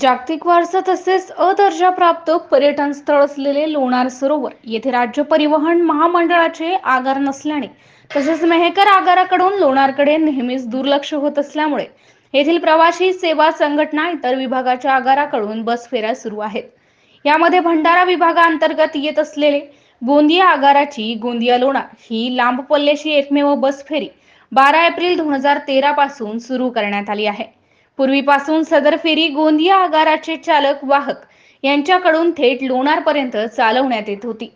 जागतिक वारसा तसेच अ दर्जाप्राप्त पर्यटन स्थळ असलेले लोणार सरोवर येथे राज्य परिवहन महामंडळाचे आगार नसल्याने तसेच मेहकर आगाराकडून लोणारकडे नेहमीच दुर्लक्ष होत असल्यामुळे येथील प्रवासी सेवा संघटना इतर विभागाच्या आगाराकडून बस फेऱ्या सुरू आहेत. यामध्ये भंडारा विभागाअंतर्गत येत असलेले गोंदिया आगाराची गोंदिया लोणार ही लांब पल्ल्याची एकमेव बस फेरी बारा एप्रिल दोन हजार तेरा पासून सुरू करण्यात आली आहे. पूर्वीपासून सदर फेरी गोंदिया आगाराचे चालक वाहक यांच्याकडून थेट लोणारपर्यंत चालवण्यात येत होती.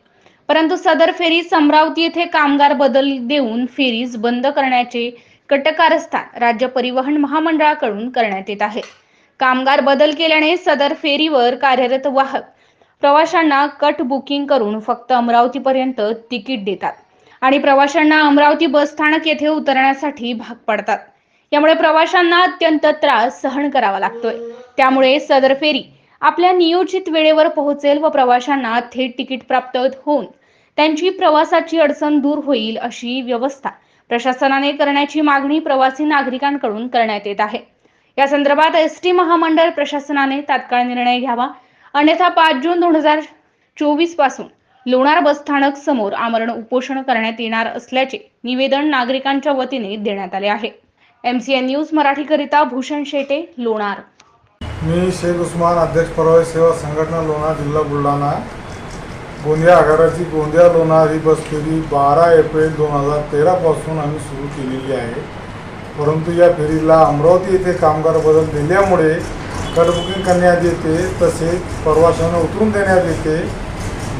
परंतु सदर फेरी अमरावती येथे कामगार बदल देऊन फेरीज बंद करण्याचे कटकारस्थान राज्य परिवहन महामंडळाकडून करण्यात येत आहे. कामगार बदल केल्याने सदर फेरीवर कार्यरत वाहक प्रवाशांना कट बुकिंग करून फक्त अमरावतीपर्यंत तिकीट देतात आणि प्रवाशांना अमरावती बस स्थानक येथे उतरण्यासाठी भाग पडतात. यामुळे प्रवाशांना अत्यंत त्रास सहन करावा लागतोय. त्यामुळे सदर फेरी आपल्या नियोजित वेळेवर पोहोचेल व प्रवाशांना थेट तिकीट प्राप्त होऊन त्यांची प्रवासाची अडचण दूर होईल अशी व्यवस्था प्रशासनाने करण्याची मागणी प्रवासी नागरिकांकडून करण्यात येत आहे. या संदर्भात एस टी महामंडळ प्रशासनाने तात्काळ निर्णय घ्यावा. अन्यथा पाच जून दोन हजार चोवीसपासून लोणार बसस्थानक समोर आमरण उपोषण करण्यात येणार असल्याचे निवेदन नागरिकांच्या वतीने देण्यात आले आहे. एमसीएन न्यूज मराठीकरिता भूषण शेटे लोणार. मी शेख उस्मान अध्यक्ष परवाई सेवा संघटना लोणार जिल्हा बुलढाणा. गोंदिया आगाराची गोंदिया लोणार ही बस फेरी बारा एप्रिल दोन हजार तेरापासून आम्ही सुरू केलेली आहे. परंतु या फेरीला अमरावती येथे कामगार बदल दिल्यामुळे कट बुकिंग करण्यात येते तसेच प्रवाशांना उतरून देण्यात येते.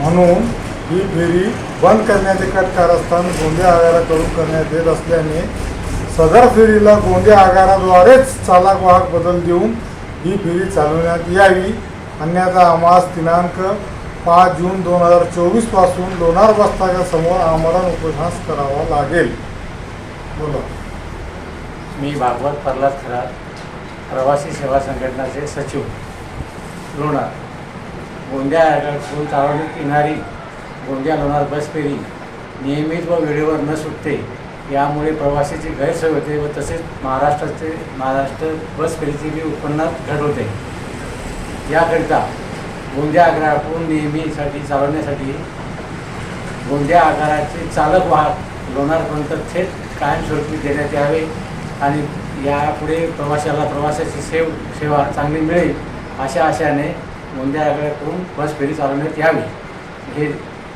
म्हणून ही फेरी बंद करण्याचे कट कारस्थान गोंदिया आगाराकडून करण्यात येत असल्याने सदर फेरीला गोंदिया आगाराद्वारेच चालकवाहक बदल देऊन ही फेरी चालवण्यात यावी. अन्यथा आम्हास दिनांक पाच जून दोन हजार चोवीसपासून लोणार समोर आमरण उपहास करावा लागेल. बोला. मी भागवत प्रल्हाद खरा प्रवासी सेवा संघटनाचे सचिव लोणार. गोंदिया आगारातून चालवण्यात येणारी गोंदिया लोणार बस फेरी नियमित व वेळेवर न सुटते यामुळे प्रवाशाची गैरसोय होते व तसेच महाराष्ट्राचे महाराष्ट्र बस फेरीची बी उत्पन्नात घट होते. याकरिता गोंदिया आगारातून नेहमीसाठी चालवण्यासाठी गोंदिया आगाराचे चालक वाहक लोणारपर्यंत थेट कायमस्वरूपी देण्यात यावे आणि यापुढे प्रवाशाला प्रवाशाची सेव सेवा चांगली मिळेल अशा आशयाने गोंदिया आगाराकडून बस फेरी चालवण्यात यावी. हे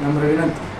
नम्र विनंती.